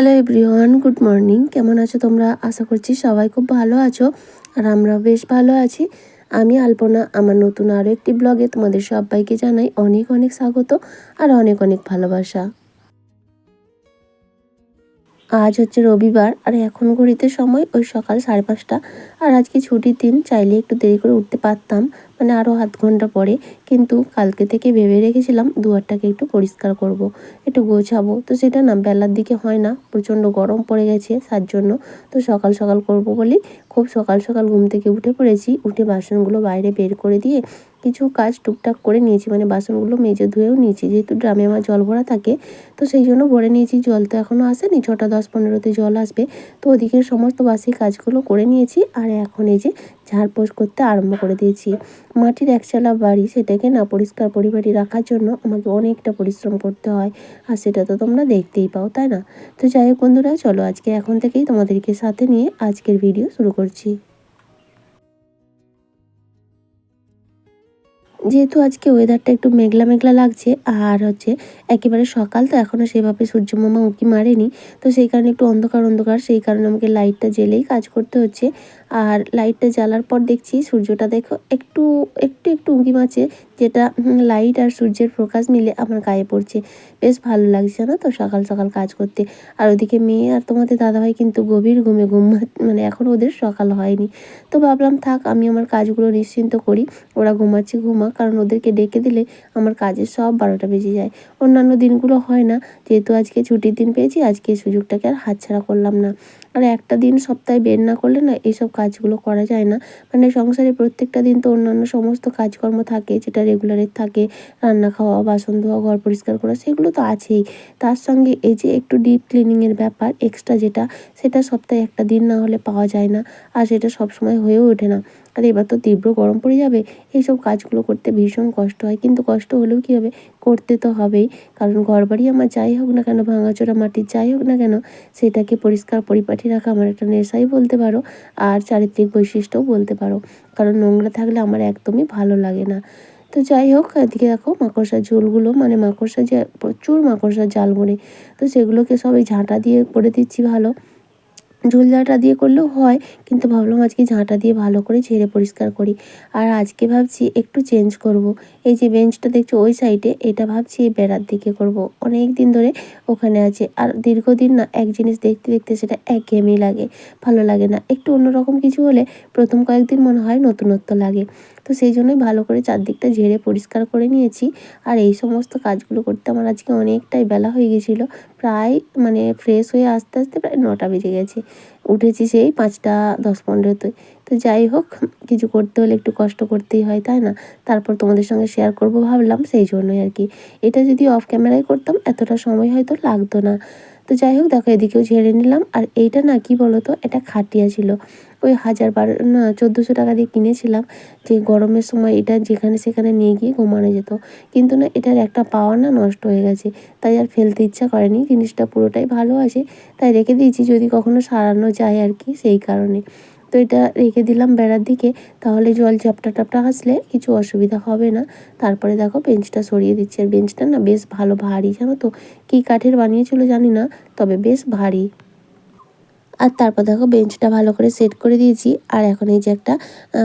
Hello everyone good morning কেমন আছো তোমরা? আশা করছি সবাই খুব ভালো আছো আর আমরা বেশ ভালো আছি। আমি আলপনা, আমার নতুন আরও একটি ব্লগে তোমাদের সবাইকে জানাই অনেক অনেক স্বাগত আর অনেক অনেক ভালোবাসা। আজ হচ্ছে রবিবার, আর এখন ঘড়িতে সময় ওই সকাল সাড়ে পাঁচটা। আর আজকে ছুটির দিন, চাইলে একটু দেরি করে উঠতে পারতাম মানে আরও আধ ঘণ্টা পরে। কিন্তু কালকে থেকে ভেবে রেখেছিলাম দুয়ারটাকে একটু পরিষ্কার করব। একটু গোছাবো। তো সেটা না, বেলার দিকে হয় না, প্রচণ্ড গরম পড়ে গেছে তার জন্য। তো সকাল সকাল করব বলি খুব সকাল সকাল ঘুম থেকে উঠে পড়েছি। উঠে বাসনগুলো বাইরে বের করে দিয়ে কিছু কাজ টুকটাক করে নিয়েছি মানে বাসনগুলো মেজে ধুয়েও নিয়েছি। যেহেতু ড্রামে আমার জল ভরা থাকে, তো সেই জন্য ভরে নিয়েছি। জল তো এখনও আসেনি, ছটা দশ পনেরোতে জল আসবে। তো ওদিকের সমস্ত বাসি কাজগুলো করে নিয়েছি আর এখন এই যে ঝাড়পোষ করতে আরম্ভ করে দিয়েছি। মাটির একচালা বাড়ি, সেটাকে না পরিষ্কার পরিপাটি রাখার জন্য আমাকে অনেকটা পরিশ্রম করতে হয়, আর সেটা তো তোমরা দেখতেই পাও, তাই না? তো যাই হোক বন্ধুরা, চলো আজকে এখন থেকেই তোমাদেরকে সাথে নিয়ে আজকের ভিডিও শুরু করছি। যেহেতু আজকে ওয়েদারটা একটু মেঘলা মেঘলা লাগছে, আর হচ্ছে একেবারে সকাল তো এখনও সেভাবে সূর্যমামা উঁকি মারেনি, তো সেই কারণে একটু অন্ধকার অন্ধকার, সেই কারণে আমাকে লাইটটা জেলেই কাজ করতে হচ্ছে। আর লাইটটা জ্বালার পর দেখছি সূর্যটা দেখো একটু একটু একটু উঁকি মারছে, যেটা লাইট আর সূর্যের প্রকাশ মিলে আমার গায়ে পড়ছে। বেশ ভালো লাগছে না তো সকাল সকাল কাজ করতে। আর ওদিকে মেয়ে আর তোমাদের দাদাভাই কিন্তু গভীর ঘুমে ঘুম মানে এখন ওদের সকাল হয়নি। তো ভাবলাম থাক, আমি আমার কাজগুলো নিশ্চিন্ত করি, ওরা ঘুমাচ্ছে ঘুমা কারণ ওদেরকে ডেকে দিলে আমার কাজের সব বারোটা বেজে যায়। অন্যান্য দিনগুলো হয় না। যেহেতু আজকে ছুটির দিন পেয়েছি, আজকে সুযোগটাকে আর হাতছাড়া করলাম না। আর একটা দিন সপ্তাহে বের না করলে না এইসব কাজগুলো করা যায় না। মানে সংসারে প্রত্যেকটা দিন তো অন্যান্য সমস্ত কাজকর্ম থাকে, যেটা রেগুলারের থাকে, রান্না খাওয়া, বাসন ধোয়া, ঘর পরিষ্কার করা, সেগুলো তো আছেই। তার সঙ্গে এই যে একটু ডিপ ক্লিনিংয়ের ব্যাপার এক্সট্রা যেটা, সেটা সপ্তাহে একটা দিন না হলে পাওয়া যায় না, আর সেটা সবসময় হয়েও ওঠে না। আর এবার তো তীব্র গরম পড়ে যাবে, এইসব কাজগুলো করতে ভীষণ কষ্ট হয়। কিন্তু কষ্ট হলেও কী হবে? করতে তো হবেই। কারণ ঘর বাড়ি আমার যাই হোক না কেন, ভাঙাচোরা মাটির যাই হোক না কেন, সেটাকে পরিষ্কার পরিপাটি রাখা আমার একটা নেশাই বলতে পারো, আর চারিত্রিক বৈশিষ্ট্যও বলতে পারো। কারণ নোংরা থাকলে আমার একদমই ভালো লাগে না। তো যাই হোক, এদিকে দেখো মাকড়সার ঝোলগুলো মানে মাকড়সা যে, প্রচুর মাকড়সার জাল মরে তো সেগুলোকে সবাই ঝাঁটা দিয়ে করে দিচ্ছি ভালো। ঝোল ঝাঁটা দিয়ে করলেও হয়, কিন্তু ভাবলাম আজকে ঝাঁটা দিয়ে ভালো করে ঝেড়ে পরিষ্কার করি আর আজকে ভাবছি একটু চেঞ্জ করব। এই যে বেঞ্চটা দেখছি ওই সাইডে এটা ভাবছি এই বেড়ার দিকে করব। অনেক দিন ধরে ওখানে আছে আর দীর্ঘদিন না এক জিনিস দেখতে দেখতে সেটা একঘেয়েমি লাগে, ভালো লাগে না একটু অন্যরকম কিছু হলে প্রথম কয়েকদিন মনে হয় নতুনত্ব লাগে তো সেই জন্যই ভালো করে চারদিকটা ঝেড়ে পরিষ্কার করে নিয়েছি। আর এই সমস্ত কাজগুলো করতে আমার আজকে অনেকটাই বেলা হয়ে গেছিল। প্রায় মানে ফ্রেশ হয়ে আস্তে আস্তে প্রায় নটা বেজে গেছে। উঠেছি সেই পাঁচটা, দশ পনেরোতে। তো যাই হোক, কিছু করতে হলে একটু কষ্ট করতেই হয়, তাই না? তারপর তোমাদের সঙ্গে শেয়ার করব ভাবলাম, সেই জন্যই আর কি। এটা যদি অফ ক্যামেরায় করতাম, এতটা সময় হয়তো লাগতো না। তো যাই হোক, দেখো এদিকেও ঝেড়ে নিলাম। আর এইটা না, কি বলো তো এটা খাটিয়া ছিল। ওই হাজার বারো, না, চোদ্দোশো টাকা দিয়ে কিনেছিলাম। যে গরমের সময় এটা যেখানে সেখানে নিয়ে গিয়ে ঘুমানো যেত। কিন্তু না, এটার একটা পাওয়ার না নষ্ট হয়ে গেছে। তাই আর ফেলতে ইচ্ছা করেনি। জিনিসটা পুরোটাই ভালো আছে। তাই রেখে দিয়েছি। যদি কখনো সারানো যায় আর কি, সেই কারণে। তো এটা রেখে দিলাম বেড়ার দিকে, তাহলে জল ঝাপটা টাপটা আসলে কিছু অসুবিধা হবে না। তারপরে দেখো বেঞ্চটা সরিয়ে দিচ্ছি। আর বেঞ্চটা না বেশ ভালো ভারী, জানো তো? কী কাঠের বানিয়েছিল জানি না, তবে বেশ ভারী। আর তারপর দেখো বেঞ্চটা ভালো করে সেট করে দিয়েছি। আর এখন এই যে একটা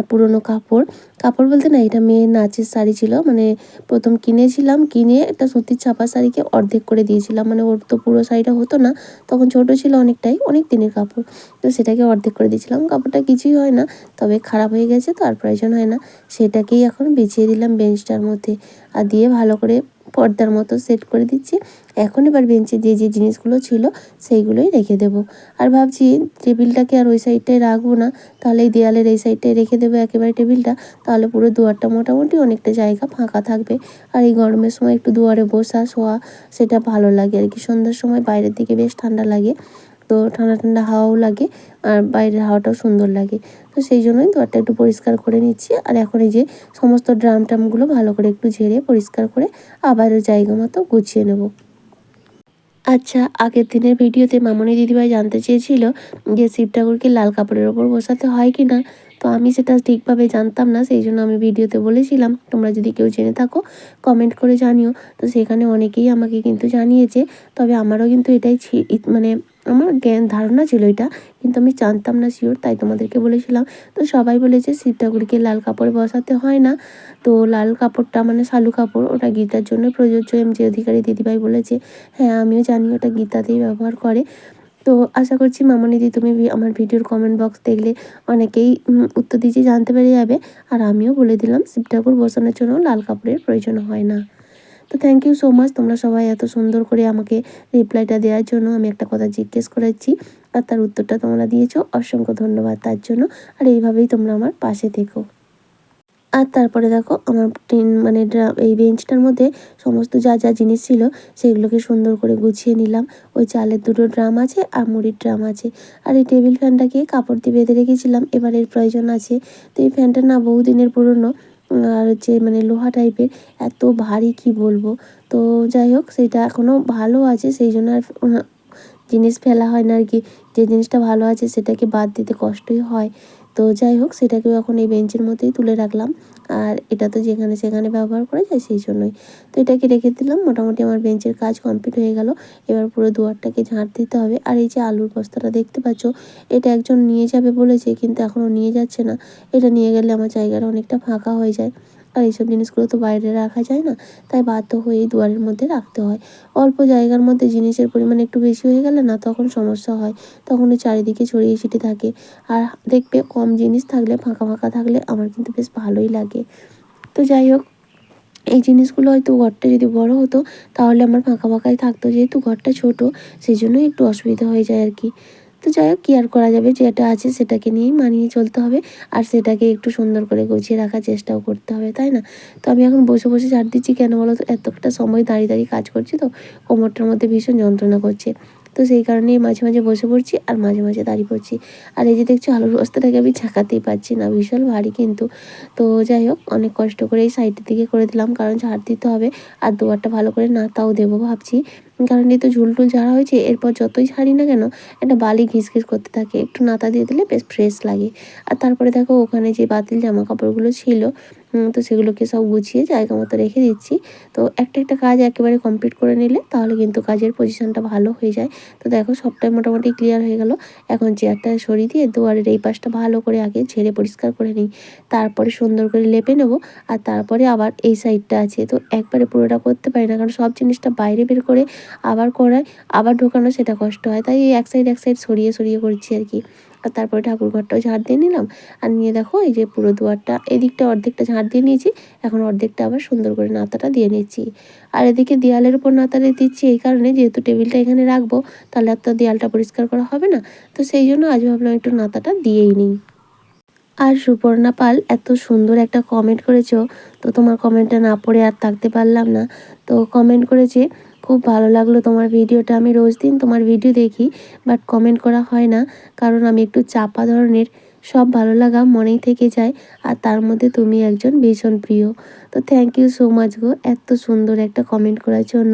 পুরনো কাপড়। কাপড় বলতে না, এটা মেয়ের নাচের শাড়ি ছিল। মানে প্রথম কিনেছিলাম, কিনে একটা সুতির ছাপা শাড়িকে অর্ধেক করে দিয়েছিলাম। মানে ওর তো পুরো শাড়িটা হতো না, তখন ছোট ছিল অনেকটাই, অনেক দিনের কাপড়। তো সেটাকে অর্ধেক করে দিয়েছিলাম। কাপড়টা কিছুই হয় না, তবে খারাপ হয়ে গেছে তো আর প্রয়োজন হয় না। সেটাকেই এখন বিছিয়ে দিলাম বেঞ্চটার মধ্যে। আর দিয়ে ভালো করে পর্দার মতো সেট করে দিচ্ছি। এখন এবার বেঞ্চে যে যে জিনিসগুলো ছিল সেইগুলোই রেখে দেব। আর ভাবছি টেবিলটাকে আর ওই সাইডটায় রাখব না। তাহলে এই দেয়ালের এই সাইডটায় রেখে দেবো একেবারে টেবিলটা। তাহলে পুরো দুয়ারটা মোটামুটি অনেকটা জায়গা ফাঁকা থাকবে। আর এই গরমের সময় একটু দুয়ারে বসা, শোয়া, সেটা ভালো লাগে আর কি। সন্ধ্যার সময় বাইরের দিকে বেশ ঠান্ডা লাগে। তো ঠান্ডা ঠান্ডা হাওয়াও লাগে আর বাইরের হাওয়াটাও সুন্দর লাগে। তো সেই জন্যই দোয়ারটা একটু পরিষ্কার করে নিচ্ছি। আর এখন এই যে সমস্ত ড্রাম ট্রামগুলো ভালো করে একটু ঝেড়ে পরিষ্কার করে আবারও জায়গা মতো গুছিয়ে নেব। আচ্ছা আগের দিনের ভিডিওতে মামনি দিদিভাই জানতে চেয়েছিল যে শিব ঠাকুরকে লাল কাপড়ের ওপর বসাতে হয় কি না তো আমি সেটা ঠিকভাবে জানতাম না, সেই জন্য আমি ভিডিওতে বলেছিলাম, তোমরা যদি কেউ জেনে থাকো কমেন্ট করে জানিও। তো সেখানে অনেকেই আমাকে কিন্তু জানিয়েছে, তবে আমারও কিন্তু এটাই মানে আমার জ্ঞান ধারণা ছিল এটা, কিন্তু আমি জানতাম না শিওর তাই তোমাদেরকে বলেছিলাম। তো সবাই বলেছে শিব ঠাকুরকে লাল কাপড়ে বসাতে হয় না। তো লাল কাপড়টা মানে শালু কাপড়, ওটা গীতার জন্য প্রযোজ্য। এম যে অধিকারী দিদিভাই বলেছে হ্যাঁ আমিও জানি, ওটা গীতাতেই ব্যবহার করে। তো আশা করছি মামনিদি, তুমি আমার ভিডিওর কমেন্ট বক্স দেখলে অনেকেই উত্তর দিয়েছে, জানতে পেরে যাবে। আর আমিও বলে দিলাম, শিব ঠাকুর বসানোর জন্য লাল কাপড়ের প্রয়োজন হয় না। তো থ্যাংক ইউ সো মাচ তোমরা সবাই এত সুন্দর করে আমাকে রিপ্লাইটা দেওয়ার জন্য আমি একটা কথা জিজ্ঞেস করেছি। আর তার উত্তরটা তোমরা দিয়েছ, অসংখ্য ধন্যবাদ তার জন্য। আর এইভাবেই তোমরা আমার পাশে থেকো। আর তারপরে দেখো আমার টিন মানে এই বেঞ্চটার মধ্যে সমস্ত যা যা জিনিস ছিল সেগুলোকে সুন্দর করে গুছিয়ে নিলাম। ওই চালের দুটো ড্রাম আছে আর মুড়ির ড্রাম আছে। আর এই টেবিল ফ্যানটাকে কাপড় দিয়ে বেঁধে রেখেছিলাম, এবার এর প্রয়োজন আছে। তো এই ফ্যানটা না বহুদিনের পুরনো, আর হচ্ছে মানে লোহা টাইপের, এত ভারী কি বলব? তো যাই হোক, সেটা এখনও ভালো আছে, সেই জন্য আর জিনিস ফেলা হয় না আর কি। যে জিনিসটা ভালো আছে সেটাকে বাদ দিতে কষ্টই হয়। তো যাই হোক, সেটাকেও এখন এই বেঞ্চের মধ্যেই তুলে রাখলাম। আর এটা তো যেখানে সেখানে ব্যবহার করা যায়, সেই জন্যই। তো এটাকে রেখে দিলাম, মোটামুটি আমার বেঞ্চের কাজ কমপ্লিট হয়ে গেল। এবার পুরো দুয়ারটাকে ঝাঁট দিতে হবে। আর এই যে আলুর বস্তাটা দেখতে পাচ্ছ, এটা একজন নিয়ে যাবে বলেছে, কিন্তু এখনও নিয়ে যাচ্ছে না। এটা নিয়ে গেলে আমার জায়গাটা অনেকটা ফাঁকা হয়ে যায়। আর এইসব জিনিসগুলো তো বাইরে রাখা যায় না, তাই বাধ্য হয়ে এই দুয়ারের মধ্যে রাখতে হয়। অল্প জায়গার মধ্যে জিনিসের পরিমাণ একটু বেশি হয়ে গেলে না তখন সমস্যা হয়, তখন চারিদিকে ছড়িয়ে ছিটে থাকে। আর দেখবে কম জিনিস থাকলে, ফাঁকা ফাঁকা থাকলে আমার কিন্তু বেশ ভালোই লাগে। তো যাই হোক, এই জিনিসগুলো হয়তো ঘরটা যদি বড় হতো, তাহলে আমার ফাঁকা ফাঁকাই থাকতো, যেহেতু ঘরটা ছোট সেই জন্যই একটু অসুবিধা হয়ে যায় আর কি। তো যাই হোক, কী আর করা যাবে? যেটা আছে সেটাকে নিয়েই মানিয়ে চলতে হবে। আর সেটাকে একটু সুন্দর করে গুছিয়ে রাখার চেষ্টাও করতে হবে, তাই না? তো আমি এখন বসে বসে ঝাড় দিচ্ছি। কেন বলো তো, এতটা সময় দাঁড়িয়ে দাঁড়িয়ে কাজ করছি তো, কোমরটার মধ্যে ভীষণ যন্ত্রণা করছে। তো সেই কারণেই মাঝে মাঝে বসে পড়ছি আর মাঝে মাঝে দাঁড়িয়ে পড়ছি। আর এই যে দেখছ, আলুর বস্তাটাকে আমি ঝাঁকাতেই পারছি না, ভীষণ ভারী কিন্তু। তো যাই হোক, অনেক কষ্ট করে এই সাইডের দিকে করে দিলাম, কারণ ঝাড় দিতে হবে। আর দুয়ারটা ভালো করে না তাও দেবো ভাবছি। কারণ এই তো ঝুলটুল ঝাড়া হয়েছে, এরপর যতই ঝাড়ি না কেন, একটা বালি ঘিস ঘিস করতে থাকে। একটু নাতা দিয়ে দিলে বেশ ফ্রেশ লাগে। আর তারপরে দেখো, ওখানে যে বাতিল জামা কাপড়গুলো ছিল তো সেগুলোকে সব গুছিয়ে জায়গা মতো রেখে দিচ্ছি। তো একটা একটা কাজ একেবারে কমপ্লিট করে নিলে, তাহলে কিন্তু কাজের পজিশনটা ভালো হয়ে যায়। তো দেখো, সবটাই মোটামুটি ক্লিয়ার হয়ে গেল। এখন চেয়ারটা সরিয়ে দিয়ে দুয়ারের এই পাশটা ভালো করে আগে ঝেড়ে পরিষ্কার করে নিই। তারপরে সুন্দর করে লেপে নেব। আর তারপরে আবার এই সাইডটা আছে। তো একবারে পুরোটা করতে পারি না, কারণ সব জিনিসটা বাইরে বের করে আবার করায়, আবার ঢোকানো সেটা কষ্ট হয়। তাই এই এক সাইড এক সাইড সরিয়ে সরিয়ে করছি আর কি। আর তারপরে ঠাকুর ঘরটাও ঝাড় দিয়ে নিলাম। আর নিয়ে দেখো, এই যে পুরো দুয়ারটা, এদিকটা অর্ধেকটা ঝাড় দিয়ে নিয়েছি। এখন অর্ধেকটা আবার সুন্দর করে নাতাটা দিয়ে নিচ্ছি। আর এদিকে দেয়ালের উপর নাতাটা দিচ্ছি এই কারণে, যেহেতু টেবিলটা এখানে রাখব, তাহলে আর তো দেয়ালটা পরিষ্কার করা হবে না। তো সেই জন্য আজ ভাবলাম একটু নাতাটা দিয়েই নিই। আর সুপর্ণা পাল, এত সুন্দর একটা কমেন্ট করেছ। তো তোমার কমেন্টটা না পড়ে আর থাকতে পারলাম না। তো কমেন্ট করেছে খুব ভালো লাগল তোমার ভিডিওটা। আমি রোজ দিন তোমার ভিডিও দেখি বাট কমেন্ট করা হয় না, কারণ আমি একটু চাপা ধরনের। সব ভালো লাগা মনেই থেকে যায়, আর তার মধ্যে তুমি একজন ভীষণ প্রিয়। তো থ্যাংক ইউ সো মাচ গো, এত সুন্দর একটা কমেন্ট করার জন্য।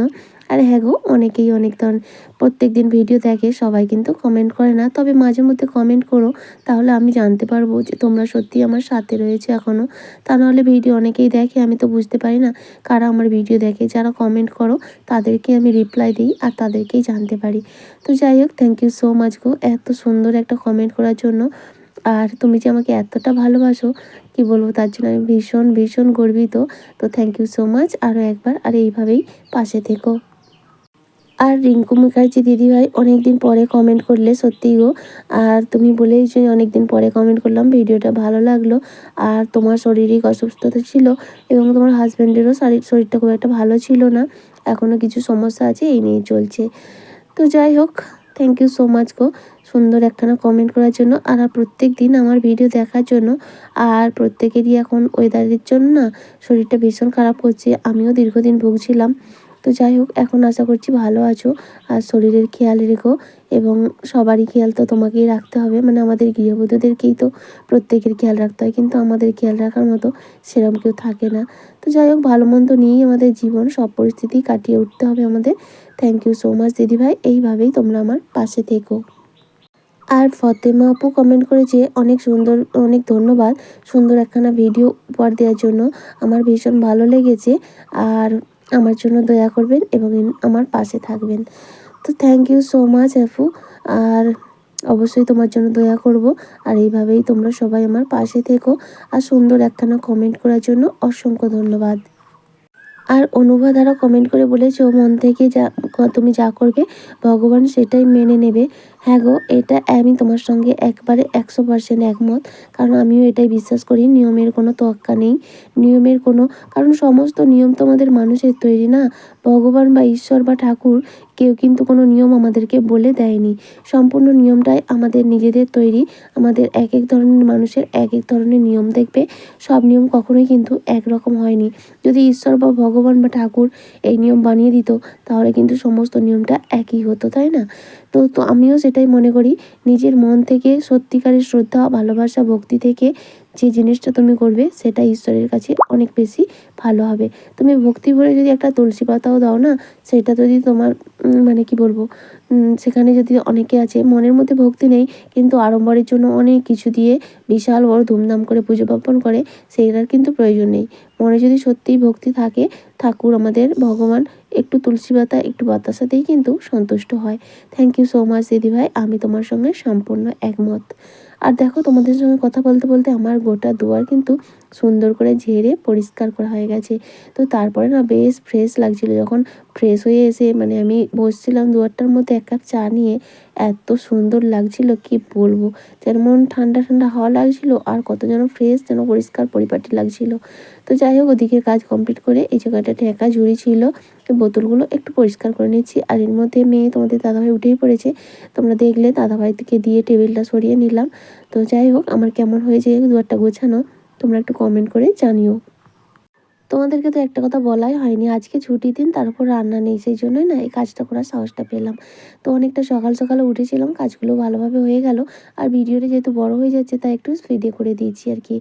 আর হ্যাঁ গো, অনেকেই অনেক ধরন প্রত্যেক দিন ভিডিও দেখে, সবাই কিন্তু কমেন্ট করে না। তবে মাঝে মধ্যে কমেন্ট করো, তাহলে আমি জানতে পারব যে তোমরা সত্যি আমার সাথে রয়েছে এখনও তা নাহলে ভিডিও অনেকেই দেখে, আমি তো বুঝতে পারি না কারা আমার ভিডিও দেখে। যারা কমেন্ট করো, তাদেরকে আমি রিপ্লাই দিই আর তাদেরকেই জানতে পারি। তো যাই হোক থ্যাংক ইউ সো মাচ গো, এত সুন্দর একটা কমেন্ট করার জন্য। আর তুমি যে আমাকে এতটা ভালোবাসো, কি বলব, তার জন্য আমি ভীষণ ভীষণ গর্বিত। তো থ্যাংক ইউ সো মাচ আরও একবার, আর এইভাবেই পাশে থেকো। আর রিঙ্কু মুখার্জি দিদিভাই অনেক দিন পরে কমেন্ট করলে সত্যিই গো। আর তুমি বলেই যে অনেক দিন পরে কমেন্ট করলাম, ভিডিওটা ভালো লাগল। আর তোমার শারীরিক অসুস্থতা ছিল এবং তোমার হাজব্যান্ডেরও শারীর, শরীরটা খুব একটা ভালো ছিল না। এখনও কিছু সমস্যা আছে, এই নিয়ে চলছে। তো যাই হোক থ্যাংক ইউ সো মাচ গো, সুন্দর একখানা কমেন্ট করার জন্য। আর প্রত্যেক দিন আমার ভিডিও দেখার জন্য। আর প্রত্যেকেরই এখন ওয়েদারের জন্য না, শরীরটা ভীষণ খারাপ করছে। আমিও দীর্ঘদিন ভুগছিলাম। তো যাই হোক, এখন আশা করছি ভালো আছো। আর শরীরের খেয়াল রেখো এবং সবারই খেয়াল তো তোমাকেই রাখতে হবে। মানে আমাদের গৃহবধূদেরকেই তো প্রত্যেকের খেয়াল রাখতে হয়, কিন্তু আমাদের খেয়াল রাখার মতো সেরকম কেউ থাকে না। তো যাই হোক, ভালো মন্দ নিয়েই আমাদের জীবন, সব পরিস্থিতি কাটিয়ে উঠতে হবে আমাদের। থ্যাংক ইউ সো মাচ দিদিভাই এইভাবেই তোমরা আমার পাশে থেকো। আর ফতেমা আপু কমেন্ট করেছে, অনেক সুন্দর, অনেক ধন্যবাদ সুন্দর একখানা ভিডিও উপহার দেওয়ার জন্য। আমার ভীষণ ভালো লেগেছে। আর আমার জন্য দয়া করবেন এবং আমার পাশে থাকবেন। তো thank you so much Afu আর অবশ্যই তোমার জন্য দয়া করব। আর এইভাবেই তোমরা সবাই আমার পাশে থেকো। আর সুন্দর একখানা কমেন্ট করার জন্য অসংখ্য ধন্যবাদ। আর অনুভা দ্বারা কমেন্ট করে বলেছে, ও মন থেকে যা, তুমি যা করবে, ভগবান সেটাই মেনে নেবে। হ্যাঁ গো, এটা আমি তোমার সঙ্গে একবারে একশো পার্সেন্ট একমত। কারণ আমিও এটাই বিশ্বাস করি, নিয়মের কোনো তোয়াক্কা নেই। নিয়মের কোনো, কারণ সমস্ত নিয়ম তো আমাদের মানুষের তৈরি না। ভগবান বা ঈশ্বর বা ঠাকুর কেউ কিন্তু কোনো নিয়ম আমাদেরকে বলে দেয়নি। সম্পূর্ণ নিয়মটাই আমাদের নিজেদের তৈরি। আমাদের এক এক ধরনের মানুষের এক এক ধরনের নিয়ম দেখবে। সব নিয়ম কখনোই কিন্তু একরকম হয়নি। যদি ঈশ্বর বা ভগবান বা ঠাকুর এই নিয়ম বানিয়ে দিত, তাহলে কিন্তু সমস্ত নিয়মটা একই হতো, তাই না? তো তো আমিও সেটাই মনে করি। নিজের মন থেকে সত্যিকারের শ্রদ্ধা, ভালোবাসা, ভক্তি থেকে যে জিনিসটা তুমি করবে, সেটা ঈশ্বরের কাছে অনেক বেশি ভালো হবে। তুমি ভক্তি ভরে যদি একটা তুলসী পাতাও দাও না, সেটা যদি তোমার মানে কি বলব সেখানে যদি অনেকে আছে, মনের মধ্যে ভক্তি নেই, কিন্তু আড়ম্বরের জন্য অনেক কিছু দিয়ে বিশাল বড় ধুমধাম করে পুজো পার্বণ করে, সেইটার কিন্তু প্রয়োজন নেই। মনে যদি সত্যিই ভক্তি থাকে, ঠাকুর আমাদের ভগবান একটু তুলসী পাতা, একটু বাতাসাতেই কিন্তু সন্তুষ্ট হয়। থ্যাংক ইউ সো মাচ দিদিভাই আমি তোমার সঙ্গে সম্পূর্ণ একমত। আর দেখো, তোমাদের সঙ্গে কথা বলতে বলতে আমার গোটা দুয়ার কিন্তু সুন্দর করে ঝেড়ে পরিষ্কার করা হয়ে গেছে। তো তারপরে না বেশ ফ্রেশ লাগছিল। যখন ফ্রেশ হয়ে এসে মানে আমি বসছিলাম দুয়ারটার মধ্যে এক কাপ চা নিয়ে, এত সুন্দর লাগছিল, কি বলব? যেমন ঠান্ডা ঠান্ডা হাওয়া লাগছিল আর কত যেন ফ্রেশ যেন পরিষ্কার পরিপাটি লাগছিল। তো যাই হোক ওদিকের কাজ কমপ্লিট করে এই জায়গাটা ঠেকা ঝুড়ি ছিল। তো বোতলগুলো একটু পরিষ্কার করে নিচ্ছি। আর এর মধ্যে মেয়ে তোমাদের দাদাভাই উঠেই পড়েছে। তোমরা দেখলে দাদাভাই থেকে দিয়ে টেবিলটা সরিয়ে নিলাম। তো যাই হোক, আমার কেমন হয়েছে দুয়ারটা গোছানো। তোমরা একটু কমেন্ট করে জানিও। তোমাদেরকে তো একটা কথা বলাই হয়নি, আজকে ছুটি দিন, তারপর রান্না নেই, সেই জন্যই না এই কাজটা করার সাহসটা পেলাম। তো অনেকটা সকাল সকালে উঠেছিলাম, কাজগুলো ভালোভাবে হয়ে গেল, আর ভিডিওটা যেহেতু বড় হয়ে যাচ্ছে, তাই একটু স্পিডে করে দিয়েছি আর কি।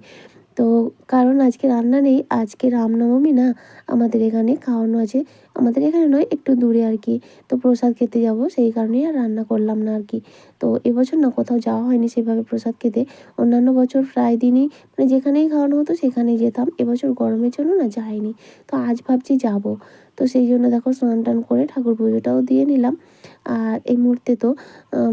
তো কারণ আজকে রান্না নেই, আজকে রামনবমী না, আমাদের এখানে খাওয়ানো আছে। আমাদের এখানে নয়, একটু দূরে আর কি। তো প্রসাদ খেতে যাব, সেই কারণেই আর রান্না করলাম না আর কি। তো এবছর না কোথাও যাওয়া হয়নি সেভাবে প্রসাদ খেতে। অন্যান্য বছর প্রায় দিনই মানে যেখানেই খাওয়ানো হতো সেখানেই যেতাম। এবছর গরমের জন্য না যাইনি। তো আজ ভাবছি যাব। তো সেই জন্য দেখো স্নান টান করে ঠাকুর পুজোটাও দিয়ে নিলাম। আর এই মুহূর্তে তো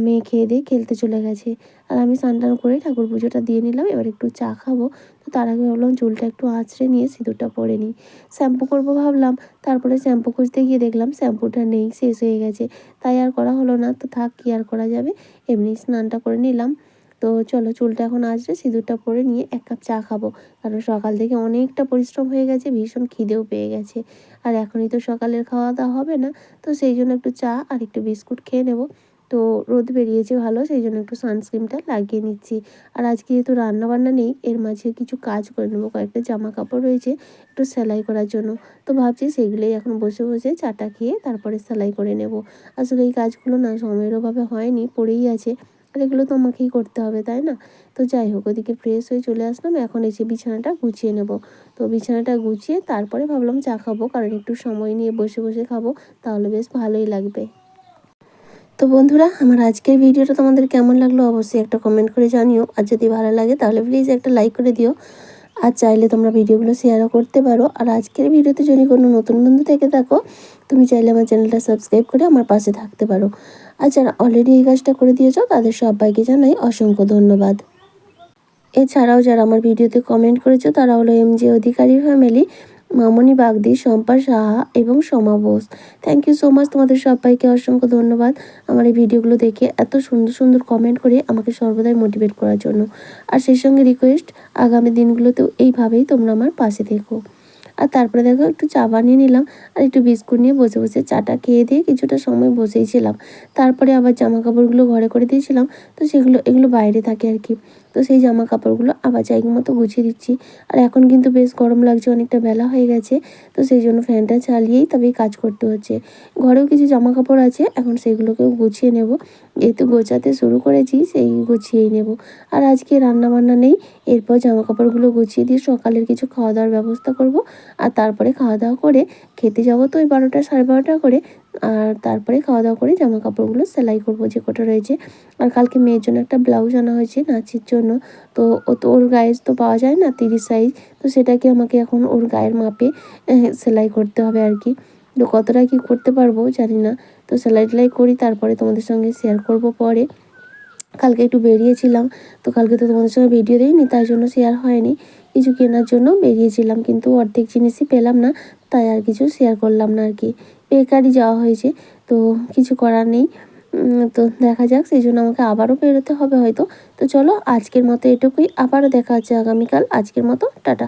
মেয়ে খেয়ে দিয়ে খেলতে চলে গেছে। আর আমি স্নান টান করে ঠাকুর পুজোটা দিয়ে নিলাম। এবার একটু চা খাব। তো তার আগে ভাবলাম চুলটা একটু আঁচড়ে নিয়ে সিঁদুরটা পরে নিই। শ্যাম্পু করব ভাবলাম। তারপরে শ্যাম্পু খুঁজতে গিয়ে দেখলাম শ্যাম্পুটা নেই, শেষ হয়ে গেছে। তাই আর করা হলো না। তো থাক, কি আর করা যাবে? এমনি স্নানটা করে নিলাম। তো চলো চুলটা এখন আঁচড়ে সিঁদুরটা পরে নিয়ে এক কাপ চা খাব। কারণ সকাল থেকে অনেকটা পরিশ্রম হয়ে গেছে, ভীষণ খিদেও পেয়ে গেছে। আর এখনই তো সকালের খাওয়া দাওয়া হবে না, তো সেই জন্য একটু চা আর একটু বিস্কুট খেয়ে নেব। তো রোদ বেরিয়েছে ভালো, সেই জন্য একটু সানস্ক্রিনটা লাগিয়ে নিচ্ছি। আর আজকে যেহেতু রান্না বান্না নেই, এর মাঝে কিছু কাজ করে নেব, কয়েকটা জামা কাপড় রয়েছে একটু সেলাই করার জন্য। তো ভাবছি সেগুলোই এখন বসে বসে চাটা খেয়ে তারপরে সেলাই করে নেব। আসলে এই কাজগুলো না সময়ের অভাবে হয়নি, পড়েই আছে। আর এগুলো তো আমাকেই করতে হবে, তাই না? তো যাই হোক, ওদিকে ফ্রেশ হয়ে চলে আসলাম। এখন এসে বিছানাটা গুছিয়ে নেব। তো বিছানাটা গুছিয়ে তারপরে ভাবলাম চা খাব, কারণ একটু সময় নিয়ে বসে বসে খাব, তাহলে বেশ ভালোই লাগবে। তো বন্ধুরা, আমার আজকের ভিডিওটা তোমাদের কেমন লাগল অবশ্যই একটা কমেন্ট করে জানিও। আর যদি ভালো লাগে, তাহলে প্লিজ একটা লাইক করে দিও। আর চাইলে তোমরা ভিডিওগুলো শেয়ারও করতে পারো। আর আজকের ভিডিওতে যদি কোনো নতুন বন্ধু থেকে থাকো, তুমি চাইলে আমার চ্যানেলটা সাবস্ক্রাইব করে আমার পাশে থাকতে পারো। আর যারা অলরেডি এই কাজটা করে দিয়েছ, তাদের সবাইকে জানাই অসংখ্য ধন্যবাদ। এছাড়াও যারা আমার ভিডিওতে কমেন্ট করেছ, তারা হলো M J Adhikari family Mamoni, Bagdi, Shampa, Saha এবং Soma Bose. Thank you so much তোমাদের সবাইকে, অসংখ্য ধন্যবাদ আমার এই ভিডিওগুলো দেখে এত সুন্দর সুন্দর কমেন্ট করে আমাকে সর্বদাই মোটিভেট করার জন্য। আর সেই সঙ্গে রিকোয়েস্ট আগামী দিনগুলোতেও এইভাবেই তোমরা আমার পাশে থেকো। আর তারপরে দেখো, একটু চা বানিয়ে নিলাম আর একটু বিস্কুট নিয়ে বসে বসে চাটা খেয়ে দিয়ে কিছুটা সময় বসেই ছিলাম। তারপরে আবার জামা কাপড়গুলো ঘরে করে দিয়েছিলাম, তো সেগুলো, এগুলো বাইরে থাকে আর কি। তো সেই জামা কাপড়গুলো আবার জায়গা মতো গুছিয়ে দিচ্ছি। আর এখন কিন্তু বেশ গরম লাগছে, অনেকটা বেলা হয়ে গেছে, তো সেই জন্য ফ্যানটা চালিয়েই তবেই কাজ করতে হচ্ছে। ঘরেও কিছু জামা কাপড় আছে, এখন সেগুলোকেও গুছিয়ে নেব। যেহেতু গোছাতে শুরু করেছি, সেই গুছিয়েই নেব। আর আজকে রান্না বান্না নেই, এরপর জামা কাপড়গুলো গুছিয়ে দিয়ে সকালের কিছু খাওয়া দাওয়ার ব্যবস্থা করব। আর তারপরে খাওয়া দাওয়া করে খেতে যাব তো ওই বারোটা সাড়ে বারোটা করে, আর তারপরে খাওয়া দাওয়া করে জামা কাপড়গুলো সেলাই করব যে কটা রয়েছে। আর কালকে মেয়ের জন্য একটা ব্লাউজ আনা হয়েছে, নাচের জন্য। তো ও তো ওর গায়ে তো পাওয়া যায় না তিরিশ সাইজ তো সেটাকে আমাকে এখন ওর গায়ের মাপে সেলাই করতে হবে আর কি। তো কতটা কি করতে পারব জানি না। তো সেলাই টেলাই করি, তারপরে তোমাদের সঙ্গে শেয়ার করব পরে। কালকে একটু বেরিয়েছিলাম, তো কালকে তো তোমাদের সঙ্গে ভিডিও দিইনি, তাই জন্য শেয়ার হয়নি। কিছু কেনার জন্য বেরিয়েছিলাম, কিন্তু অর্ধেক জিনিসই পেলাম না, তাই আর কিছু শেয়ার করলাম না আর কি। বেকারি যাওয়া হয়েছে, তো কিছু করার নেই। তো দেখা যাক, সেই জন্য আমাকে আবারও বেরোতে হবে হয়তো। তো চলো, আজকের মতো এটুকুই। আবারও দেখা হচ্ছে আগামীকাল। আজকের মতো, টাটা।